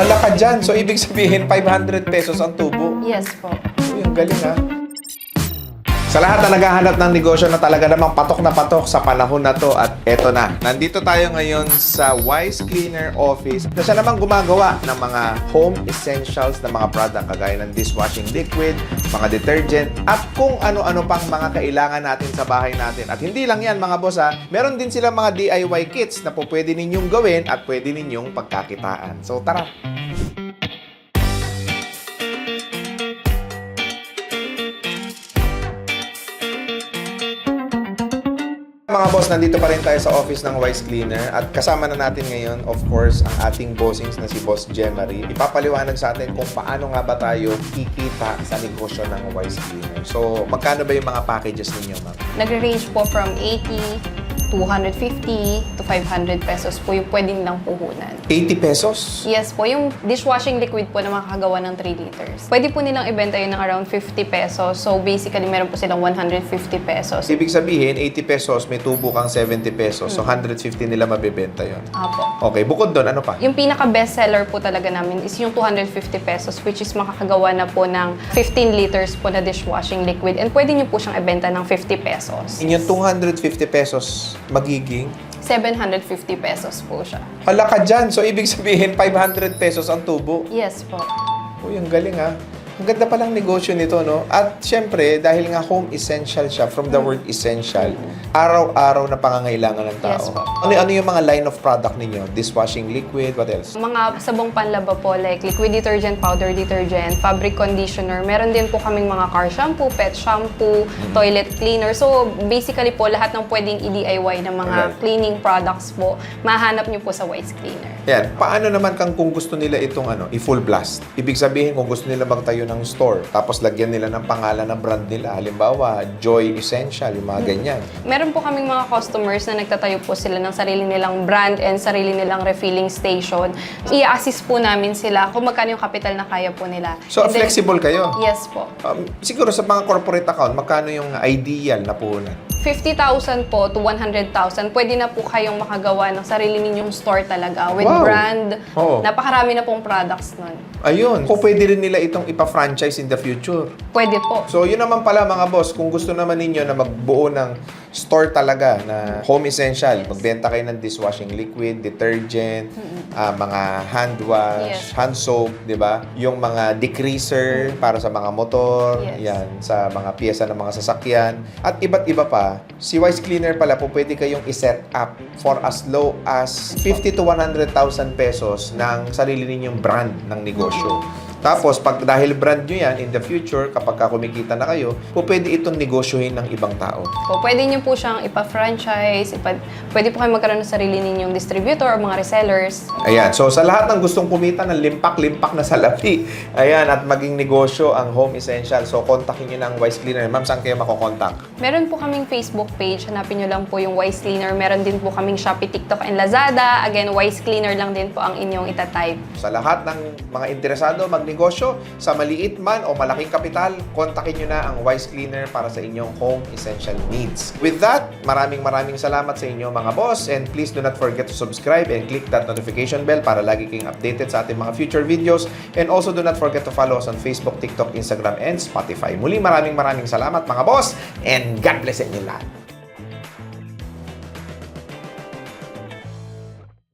Hala ka dyan. So, ibig sabihin, 500 pesos ang tubo. Yes po. Uy, ang galing ha. Sa lahat na naghahanap ng negosyo na talaga namang patok na patok sa panahon na to at eto na. Nandito tayo ngayon sa Wise Cleaner Office na siya namang gumagawa ng mga home essentials na mga product kagaya ng dishwashing liquid, mga detergent at kung ano-ano pang mga kailangan natin sa bahay natin. At hindi lang yan mga boss ha, meron din silang mga DIY kits na po pwede ninyong gawin at pwede ninyong pagkakitaan. So tara! Mga boss, nandito pa rin tayo sa office ng Wise Cleaner at kasama na natin ngayon, of course, ang ating bossings na si Boss Jemary. Ipapaliwanag sa atin kung paano nga ba tayo kikita sa negosyo ng Wise Cleaner. So, magkano ba yung mga packages ninyo, ma'am? Nagre-range po from 80, 250 to 500 pesos po yung pwede nilang puhunan. 80 pesos? Yes po, yung dishwashing liquid po na makakagawa ng 3 liters. Pwede po nilang ibenta yun ng around 50 pesos. So basically, meron po silang 150 pesos. Ibig sabihin, 80 pesos, may tubo kang 70 pesos. So, 150 nila mabibenta yon. Apo. Okay, bukod doon, ano pa? Yung pinaka-best seller po talaga namin is yung 250 pesos which is makakagawa na po ng 15 liters po na dishwashing liquid and pwede nyo po siyang ibenta ng 50 pesos. Inyong 250 pesos magiging 750 pesos po siya. Hala ka dyan. So, ibig sabihin, 500 pesos ang tubo. Yes po. Uy, ang galing ha. Ang ganda palang negosyo nito, no? At syempre, dahil nga home essential siya, from the word essential, araw-araw na pangangailangan ng tao. Yes po. Ano, ano yung mga line of product ninyo? Dishwashing liquid, what else? Mga sabong panlaba po like liquid detergent, powder detergent, fabric conditioner. Meron din po kaming mga car shampoo, pet shampoo, toilet cleaner. So basically po lahat ng pwedeng i-DIY ng mga Alright. cleaning products po, mahanap nyo po sa Wise Cleaner. Yan. Paano naman kang kung gusto nila itong ano, i-full blast? Ibig sabihin, kung gusto nila magtayo ng store, tapos lagyan nila ng pangalan ng brand nila. Halimbawa, Joy Essential, yung mga ganyan. Meron po kaming mga customers na nagtatayo po sila ng sarili nilang brand and sarili nilang refilling station. I-assist po namin sila kung magkano yung capital na kaya po nila. So, And then- flexible kayo? Yes po. Um, siguro sa mga corporate account, magkano yung ideal na puhunan? 50,000 po to 100,000, pwede na po kayong makagawa ng sarili ninyong store talaga with Wow. brand. Oo. Napakarami na pong products nun. Ayun. Kung pwede rin nila itong ipa-franchise in the future. Pwede po. So, yun naman pala mga boss, kung gusto naman ninyo na magbuo ng store talaga na home essential, magbenta kayo ng dishwashing liquid, detergent, ah, mga hand wash, Yes. hand soap, di ba? Yung mga degreaser para sa mga motor, Yes. yan, sa mga piyesa ng mga sasakyan, at iba't iba pa. Si Wise Cleaner pala po pwede kayong i-set up for as low as 50 to 100,000 pesos ng sarili ninyong brand ng negosyo. Tapos, pag dahil brand nyo yan, in the future, kapag ka kumikita na kayo, po pwede itong negosyohin ng ibang tao. Po, pwede niyo po siyang ipa-franchise, ipa, pwede po kayo magkaroon ng sarili ninyong distributor or mga resellers. Ayan. So, sa lahat ng gustong kumita ng limpak-limpak na salapi, ayan, at maging negosyo ang home essential. So, kontakin nyo ng Wise Cleaner. Ma'am, saan kayo makokontak? Meron po kaming Facebook page, hanapin niyo lang po yung Wise Cleaner. Meron din po kaming Shopee, TikTok, and Lazada. Again, Wise Cleaner lang din po ang inyong itatype. Sa lahat ng mga interesado magnegosyo, sa maliit man o malaking kapital, kontakin nyo na ang Wise Cleaner para sa inyong home essential needs. With that, maraming maraming salamat sa inyo mga boss and please do not forget to subscribe and click that notification bell para lagi kayong updated sa ating mga future videos and also do not forget to follow us on Facebook, TikTok, Instagram, and Spotify. Muli maraming maraming salamat mga boss and God bless inyo lahat.